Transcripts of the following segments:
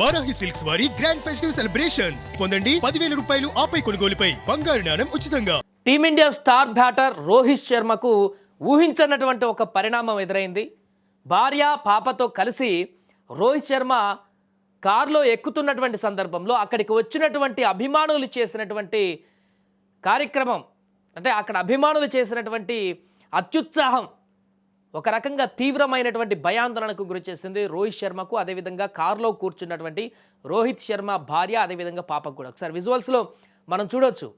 Varahi silks వారి grand festive celebrations పొందండి పదివేల రూపాయలు ఆపై కొనుగోలుపై. బంగారు నాణం ఉచితంగా. Team India star batter Rohit శర్మకు ఊహించనటువంటి ఒక పరిణామం ఎదురైంది. భార్య పాపతో కలిసి రోహిత్ శర్మ కారులో ఎక్కుతున్నటువంటి సందర్భంలో అక్కడికి వచ్చినటువంటి అభిమానులు చేసినటువంటి కార్యక్రమం అంటే అక్కడ అభిమానులు చేసినటువంటి అత్యుత్సాహం ఒక రకంగా తీవ్రమైనటువంటి భయాందోళనకు గురి చేసింది రోహిత్ శర్మకు అదేవిధంగా కారులో కూర్చున్నటువంటి రోహిత్ శర్మ భార్య అదేవిధంగా పాపకు కూడా. ఒకసారి విజువల్స్లో మనం చూడొచ్చు.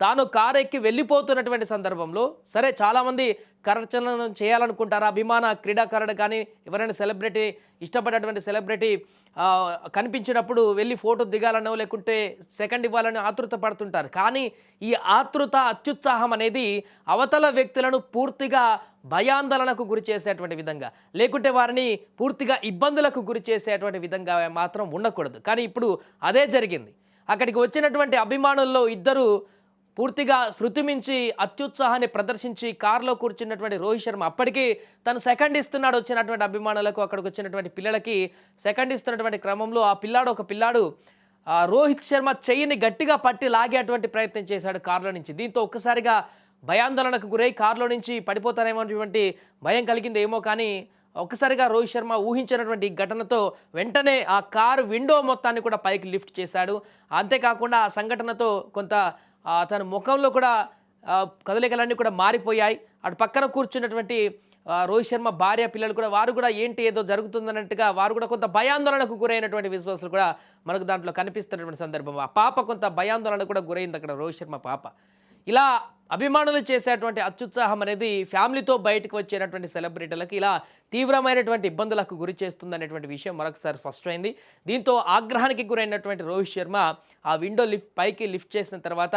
తాను కారు ఎక్కి వెళ్ళిపోతున్నటువంటి సందర్భంలో సరే చాలామంది కరచనను చేయాలనుకుంటారు? అభిమాన క్రీడాకారుడు కానీ ఎవరైనా సెలబ్రిటీ ఇష్టపడేటువంటి సెలబ్రిటీ కనిపించినప్పుడు వెళ్ళి ఫోటో దిగాలనో లేకుంటే సెకండ్ ఇవ్వాలని ఆతృత పడుతుంటారు. కానీ ఈ ఆతృత అత్యుత్సాహం అనేది అవతల వ్యక్తులను పూర్తిగా భయాందోళనకు గురి చేసేటువంటి విధంగా లేకుంటే వారిని పూర్తిగా ఇబ్బందులకు గురి చేసేటువంటి విధంగా మాత్రం ఉండకూడదు. కానీ ఇప్పుడు అదే జరిగింది. అక్కడికి వచ్చినటువంటి అభిమానుల్లో ఇద్దరు పూర్తిగా శృతి మించి అత్యుత్సాహాన్ని ప్రదర్శించి కారులో కూర్చున్నటువంటి రోహిత్ శర్మ అప్పటికి తను సెకండ్ ఇస్తున్నాడు వచ్చినటువంటి అభిమానులకు అక్కడికి వచ్చినటువంటి పిల్లలకి సెకండ్ ఇస్తున్నటువంటి క్రమంలో ఆ పిల్లాడు ఒక పిల్లాడు రోహిత్ శర్మ చెయ్యిని గట్టిగా పట్టి లాగేటువంటి ప్రయత్నం చేశాడు కారులో నుంచి. దీంతో ఒక్కసారిగా భయాందోళనకు గురై కారులో నుంచి పడిపోతానేమోటువంటి భయం కలిగింది ఏమో కానీ ఒక్కసారిగా రోహిత్ శర్మ ఊహించినటువంటి ఘటనతో వెంటనే ఆ కారు విండో మొత్తాన్ని కూడా పైకి లిఫ్ట్ చేశాడు. అంతేకాకుండా ఆ సంఘటనతో కొంత తన ముఖంలో కూడా కదలికలన్నీ కూడా మారిపోయాయి. అటు పక్కన కూర్చున్నటువంటి రోహిత్ శర్మ భార్య పిల్లలు కూడా వారు కూడా ఏంటి ఏదో జరుగుతుందన్నట్టుగా వారు కూడా కొంత భయాందోళనకు గురైనటువంటి విశ్వాసులు కూడా మనకు దాంట్లో కనిపిస్తున్నటువంటి సందర్భం. ఆ పాప కొంత భయాందోళన కూడా గురైంది అక్కడ రోహిత్ శర్మ పాప. ఇలా అభిమానులు చేసేటువంటి అత్యుత్సాహం అనేది ఫ్యామిలీతో బయటకు వచ్చేటటువంటి సెలబ్రిటీలకు ఇలా తీవ్రమైనటువంటి ఇబ్బందులకు గురి చేస్తుందనేటువంటి విషయం మరొకసారి స్పష్టమైంది. దీంతో ఆగ్రహానికి గురైనటువంటి రోహిత్ శర్మ ఆ విండో లిఫ్ట్ పైకి లిఫ్ట్ చేసిన తర్వాత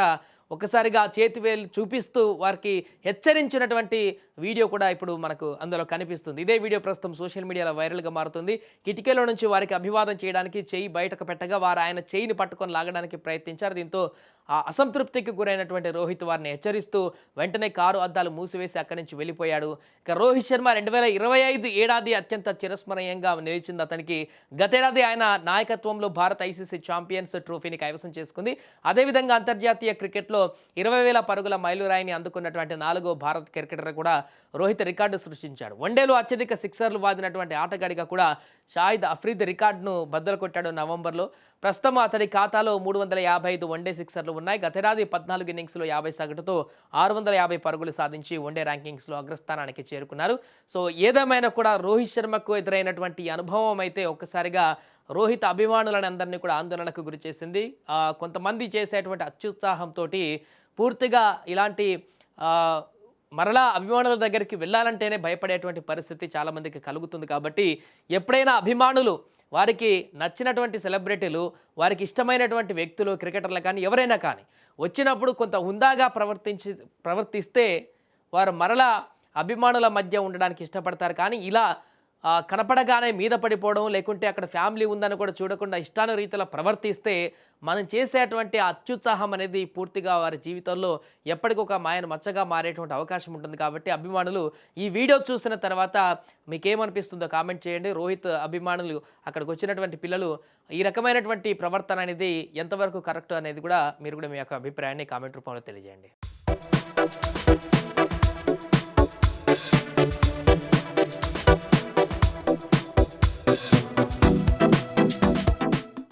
ఒకసారిగా చేతి వేలు చూపిస్తూ వారికి హెచ్చరించినటువంటి వీడియో కూడా ఇప్పుడు మనకు అందులో కనిపిస్తుంది. ఇదే వీడియో ప్రస్తుతం సోషల్ మీడియాలో వైరల్గా మారుతుంది. కిటికీలో నుంచి వారికి అభివాదం చేయడానికి చేయి బయటకు పెట్టగా వారు ఆయన చేయిని పట్టుకొని లాగడానికి ప్రయత్నించారు. దీంతో ఆ అసంతృప్తికి గురైనటువంటి రోహిత్ వారిని హెచ్చరిస్తూ వెంటనే కారు అద్దాలు మూసివేసి అక్కడి నుంచి వెళ్ళిపోయాడు. ఇక రోహిత్ శర్మ రెండు వేల ఇరవై ఐదు ఏడాది అత్యంత చిరస్మరణీయంగా నిలిచింది అతనికి. గతేడాది ఆయన నాయకత్వంలో భారత్ ఐసీసీ ఛాంపియన్స్ ట్రోఫీని కైవసం చేసుకుంది. అదేవిధంగా అంతర్జాతీయ క్రికెట్లో ఇరవై వేల పరుగుల మైలురాయిని అందుకున్నటువంటి నాలుగో భారత్ క్రికెటర్ కూడా రోహిత్ రికార్డు సృష్టించాడు. వన్డేలో అత్యధిక సిక్సర్లు వాదినటువంటి ఆటగాడిగా కూడా షాహిద్ అఫ్రీద్ రికార్డును బద్దలు కొట్టాడు నవంబర్లో. ప్రస్తుతం అతడి ఖాతాలో మూడు వందల యాభై ఐదు వన్డే సిక్సర్లు ఉన్నాయి. గతేడాది పద్నాలుగు ఇన్నింగ్స్లో యాభై సగటుతో ఆరు వందల యాభై పరుగులు సాధించి వన్డే ర్యాంకింగ్స్లో అగ్రస్థానానికి చేరుకున్నారు. సో ఏదేమైనా కూడా రోహిత్ శర్మకు ఎదురైనటువంటి అనుభవం అయితే ఒక్కసారిగా రోహిత్ అభిమానులని అందరినీ కూడా ఆందోళనకు గురి చేసింది. కొంతమంది చేసేటువంటి అత్యుత్సాహంతో పూర్తిగా ఇలాంటి మరలా అభిమానుల దగ్గరికి వెళ్ళాలంటేనే భయపడేటువంటి పరిస్థితి చాలామందికి కలుగుతుంది కాబట్టి ఎప్పుడైనా అభిమానులు వారికి నచ్చినటువంటి సెలబ్రిటీలు వారికి ఇష్టమైనటువంటి వ్యక్తులు క్రికెటర్లు కానీ ఎవరైనా కానీ వచ్చినప్పుడు కొంత హుందాగా ప్రవర్తించి ప్రవర్తిస్తే వారు మరలా అభిమానుల మధ్య ఉండడానికి ఇష్టపడతారు. కానీ ఇలా కనపడగానే మీద పడిపోవడం లేకుంటే అక్కడ ఫ్యామిలీ ఉందని కూడా చూడకుండా ఇష్టానురీతిలో ప్రవర్తిస్తే మనం చేసేటువంటి అత్యుత్సాహం అనేది పూర్తిగా వారి జీవితంలో ఎప్పటికొక మాయను మచ్చగా మారేటువంటి అవకాశం ఉంటుంది కాబట్టి అభిమానులు ఈ వీడియో చూసిన తర్వాత మీకేమనిపిస్తుందో కామెంట్ చేయండి. రోహిత్ అభిమానులు అక్కడికి వచ్చినటువంటి పిల్లలు ఈ రకమైనటువంటి ప్రవర్తన అనేది ఎంతవరకు కరెక్ట్ అనేది కూడా మీరు కూడా మీ యొక్క అభిప్రాయాన్ని కామెంట్ రూపంలో తెలియజేయండి.